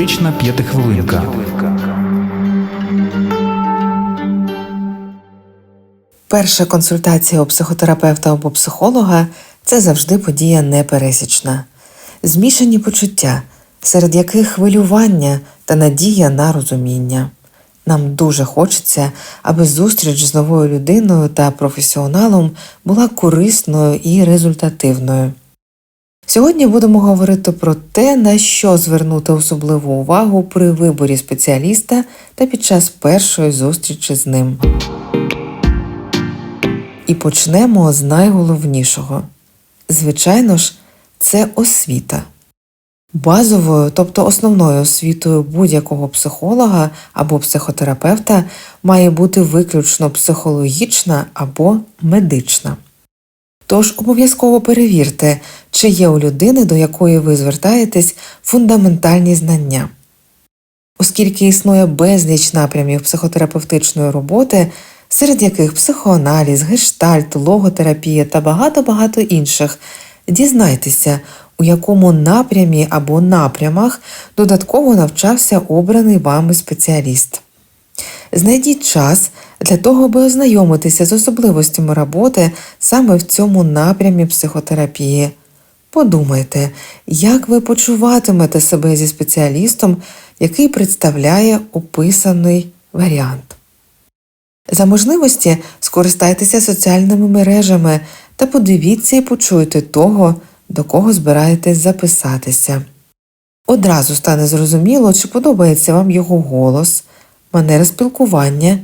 Психотерапевтична п'ятихвилинка. Перша консультація у психотерапевта або психолога це завжди подія непересічна. Змішані почуття, серед яких хвилювання та надія на розуміння. Нам дуже хочеться, аби зустріч з новою людиною та професіоналом була корисною і результативною. Сьогодні будемо говорити про те, на що звернути особливу увагу при виборі спеціаліста та під час першої зустрічі з ним. І почнемо з найголовнішого. Звичайно ж, це освіта. Базовою, тобто основною освітою будь-якого психолога або психотерапевта має бути виключно психологічна або медична. Тож обов'язково перевірте, чи є у людини, до якої ви звертаєтесь, фундаментальні знання. Оскільки існує безліч напрямів психотерапевтичної роботи, серед яких психоаналіз, гештальт, логотерапія та багато-багато інших, дізнайтеся, у якому напрямі або напрямах додатково навчався обраний вами спеціаліст. Знайдіть час для того, аби ознайомитися з особливостями роботи саме в цьому напрямі психотерапії. Подумайте, як ви почуватимете себе зі спеціалістом, який представляє описаний варіант. За можливості скористайтеся соціальними мережами та подивіться і почуйте того, до кого збираєтесь записатися. Одразу стане зрозуміло, чи подобається вам його голос, манера спілкування,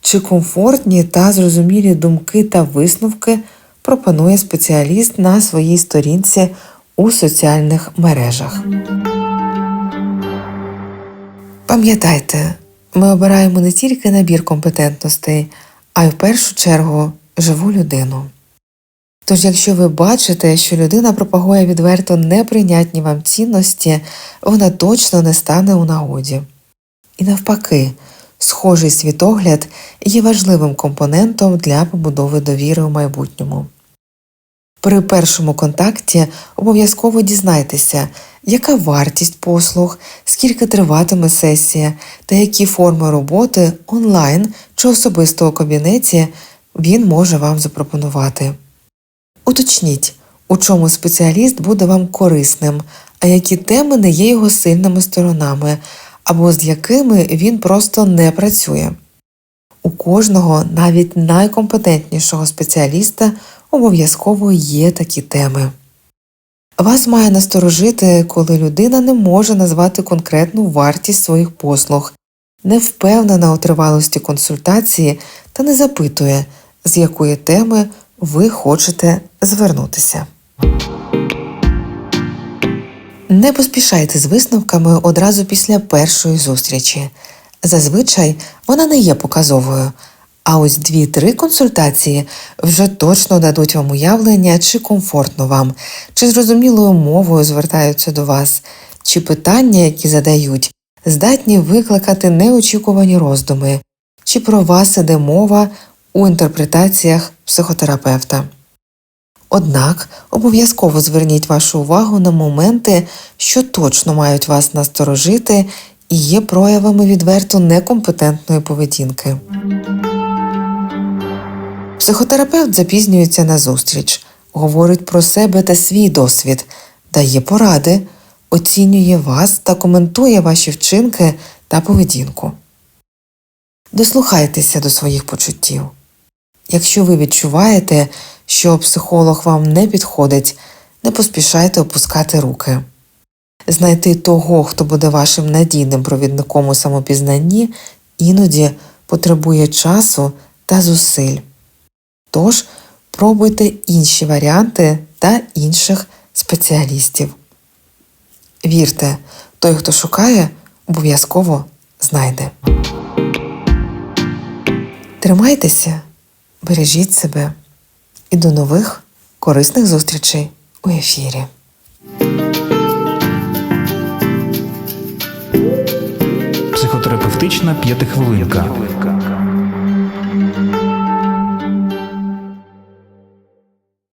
чи комфортні та зрозумілі думки та висновки пропонує спеціаліст на своїй сторінці у соціальних мережах. Пам'ятайте, ми обираємо не тільки набір компетентностей, а й в першу чергу живу людину. Тож, якщо ви бачите, що людина пропагує відверто неприйнятні вам цінності, вона точно не стане у нагоді. І навпаки, схожий світогляд є важливим компонентом для побудови довіри у майбутньому. При першому контакті обов'язково дізнайтеся, яка вартість послуг, скільки триватиме сесія та які форми роботи онлайн чи особисто у кабінеті він може вам запропонувати. Уточніть, у чому спеціаліст буде вам корисним, а які теми не є його сильними сторонами, або з якими він просто не працює. У кожного, навіть найкомпетентнішого спеціаліста, обов'язково є такі теми. Вас має насторожити, коли людина не може назвати конкретну вартість своїх послуг, не впевнена у тривалості консультації та не запитує, з якої теми ви хочете звернутися. Не поспішайте з висновками одразу після першої зустрічі. Зазвичай вона не є показовою, а ось дві-три консультації вже точно дадуть вам уявлення, чи комфортно вам, чи зрозумілою мовою звертаються до вас, чи питання, які задають, здатні викликати неочікувані роздуми, чи про вас іде мова у інтерпретаціях психотерапевта. Однак обов'язково зверніть вашу увагу на моменти, що точно мають вас насторожити і є проявами відверто некомпетентної поведінки. Психотерапевт запізнюється на зустріч, говорить про себе та свій досвід, дає поради, оцінює вас та коментує ваші вчинки та поведінку. Дослухайтеся до своїх почуттів. Якщо ви відчуваєте, що психолог вам не підходить, не поспішайте опускати руки. Знайти того, хто буде вашим надійним провідником у самопізнанні, іноді потребує часу та зусиль. Тож пробуйте інші варіанти та інших спеціалістів. Вірте, той, хто шукає, обов'язково знайде. Тримайтеся, бережіть себе і до нових корисних зустрічей у ефірі. Психотерапевтична п'ятихвилинка.